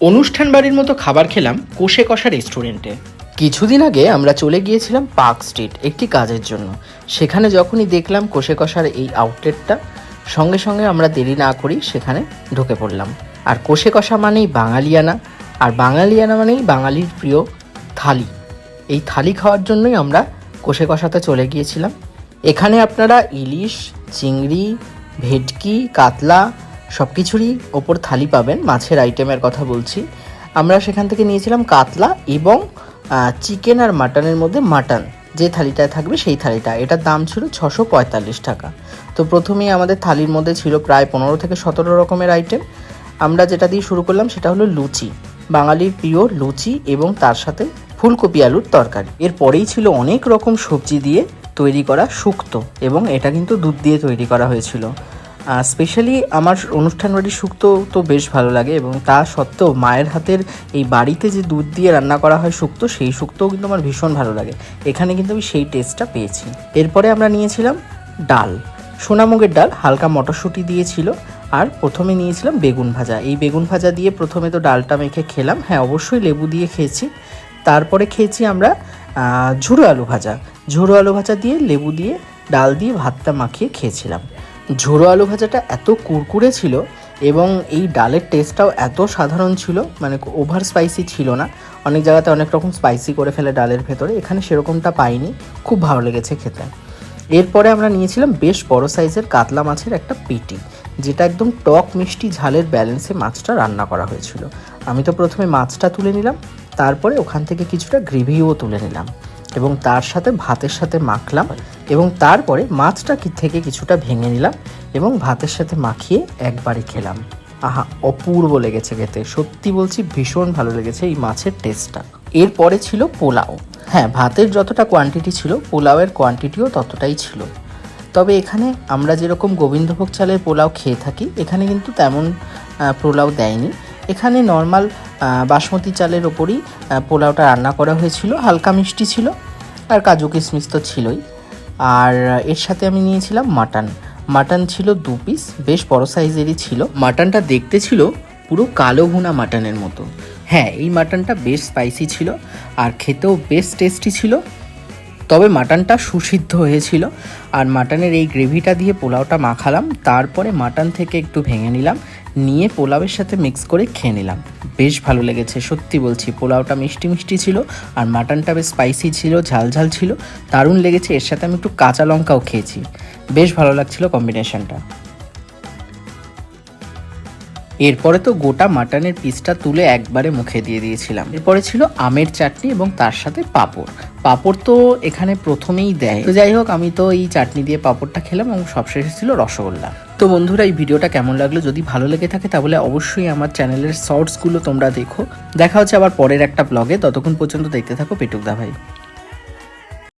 অনুষ্ঠান বাড়ির মতো খাবার খেলাম কোষে কষা রেস্টুরেন্টে। কিছুদিন আগে আমরা চলে গিয়েছিলাম পার্ক স্ট্রিট, একটি কাজের জন্য। সেখানে যখনই দেখলাম কোষে কষার এই আউটলেটটা, সঙ্গে সঙ্গে আমরা দেরি না করি সেখানে ঢুকে পড়লাম। আর কোষে কষা মানেই বাঙালিয়ানা, আর বাঙালিয়ানা মানেই বাঙালির প্রিয় থালি। এই থালি খাওয়ার জন্যই আমরা কোষে কষাতে চলে গিয়েছিলাম। এখানে আপনারা ইলিশ, চিংড়ি, ভেটকি, কাতলা সব কিছুরই ওপর থালি পাবেন, মাছের আইটেমের কথা বলছি। আমরা সেখান থেকে নিয়েছিলাম কাতলা এবং চিকেন আর মাটনের মধ্যে মাটন যে থালিটায় থাকবে সেই থালিটা। এটার দাম ছিল ছশো পঁয়তাল্লিশ টাকা। তো প্রথমেই আমাদের থালির মধ্যে ছিল প্রায় পনেরো থেকে সতেরো রকমের আইটেম আমরা যেটা দিয়ে শুরু করলাম সেটা হলো লুচি। বাঙালির প্রিয় লুচি এবং তার সাথে ফুলকপি আলুর তরকারি। এরপরেই ছিল অনেক রকম সবজি দিয়ে তৈরি করা শুক্তো এবং এটা কিন্তু দুধ দিয়ে তৈরি করা হয়েছিল। স্পেশালি আমার অনুষ্ঠান বাড়ির শুক্তো তো বেশ ভালো লাগে এবং তা সত্ত্বেও মায়ের হাতের এই বাড়িতে যে দুধ দিয়ে রান্না করা হয় শুক্তো সেই শুক্তোও কিন্তু আমার ভীষণ ভালো লাগে। এখানে কিন্তু আমি সেই টেস্টটা পেয়েছি। এরপরে আমরা নিয়েছিলাম ডাল। সোনামুগের ডাল হালকা মটরশুঁটি দিয়েছিল আর প্রথমে নিয়েছিলাম বেগুন ভাজা। এই বেগুন ভাজা দিয়ে প্রথমে তো ডালটা মেখে খেলাম। হ্যাঁ অবশ্যই লেবু দিয়ে খেয়েছি। তারপরে খেয়েছি আমরা ঝুড়ো আলু ভাজা। ঝুড়ো আলু ভাজা দিয়ে লেবু দিয়ে ডাল দিয়ে ভাতটা মাখিয়ে খেয়েছিলাম। ঝোড়ো আলু ভাজাটা এত কুরকুরে ছিল এবং এই ডালের টেস্টটাও এত সাধারণ ছিল মানে ওভার স্পাইসি ছিল না। অনেক জায়গাতে অনেক রকম স্পাইসি করে ফেলে ডালের ভেতরে, এখানে সেরকমটা পাইনি। খুব ভালো লেগেছে খেতে। এরপরে আমরা নিয়েছিলাম বেশ বড় সাইজের কাতলা মাছের একটা পেটি, যেটা একদম টক মিষ্টি ঝালের ব্যালেন্সে মাছটা রান্না করা হয়েছিল। আমি তো প্রথমে মাছটা তুলে নিলাম, তারপরে ওখান থেকে কিছুটা গ্রেভিও তুলে নিলাম। এবং তার সাথে ভাতের সাথে মাখলাম এবং তারপরে মাছটা থেকে কিছুটা ভেঙে নিলাম এবং ভাতের সাথে মাখিয়ে একবারই খেলাম। আহা, অপূর্ব লেগেছে খেতে। সত্যি বলছি, ভীষণ ভালো লেগেছে এই মাছের টেস্টটা এরপরে ছিল পোলাও। হ্যাঁ ভাতের যতটা কোয়ান্টিটি ছিল, পোলাওয়ের কোয়ান্টিটিও ততটাই ছিল। তবে এখানে আমরা যেরকম গোবিন্দভোগ চালের পোলাও খেয়ে থাকি, এখানে কিন্তু তেমন পোলাও দেয়নি। এখানে নর্মাল বাসমতি চালের ওপরই পোলাওটা রান্না করা হয়েছিল, হালকা মিষ্টি ছিল, আর কাজু কিশমিশ তো ছিলই। আর এর সাথে আমি নিয়েছিলাম মাটন। মাটন ছিল দু পিস, বেশ বড় সাইজেরই ছিল। মাটনটা দেখতে ছিল পুরো কালো ভুনা মাটনের মতো। হ্যাঁ এই মাটনটা বেশ স্পাইসি ছিল, আর খেতেও বেশ টেস্টি ছিল। তবে মাটনটা সুসিদ্ধ হয়েছিল, আর মাটনের এই গ্রেভিটা দিয়ে পোলাওটা মাখালাম, তারপরে মাটন থেকে একটু ভেঙে নিলাম নিয়ে পোলাওয়ের সাথে মিক্স করে খেয়ে নিলাম। বেশ ভালো লেগেছে, সত্যি বলছি। পোলাওটা মিষ্টি মিষ্টি ছিল আর মাটনটা বেশ স্পাইসি ছিল, ঝাল ঝাল ছিল। দারুণ লেগেছে, এর সাথে আমি একটু কাঁচা লঙ্কাও খেয়েছি। বেশ ভালো লাগছিল কম্বিনেশনটা এরপরে তো গোটা মাটনের পিসটা তুলে একবারে মুখে দিয়ে দিয়েছিলাম। এরপরে ছিল আমের চাটনি এবং তার সাথে পাঁপড়। পাঁপড় তো এখানে প্রথমেই দেয়। তো যাই হোক, আমি তো এই চাটনি দিয়ে পাঁপড়টা খেলাম এবং সবশেষে ছিল রসগোল্লা। তো বন্ধুরা, এই ভিডিওটা কেমন লাগল যদি ভালো লেগে থাকে তাহলে অবশ্যই আমার চ্যানেলের শর্টসগুলো তোমরা দেখো। দেখা হচ্ছে আবার পরের একটা ব্লগে। ততক্ষণ পর্যন্ত দেখতে থাকো পেটুকদা ভাই।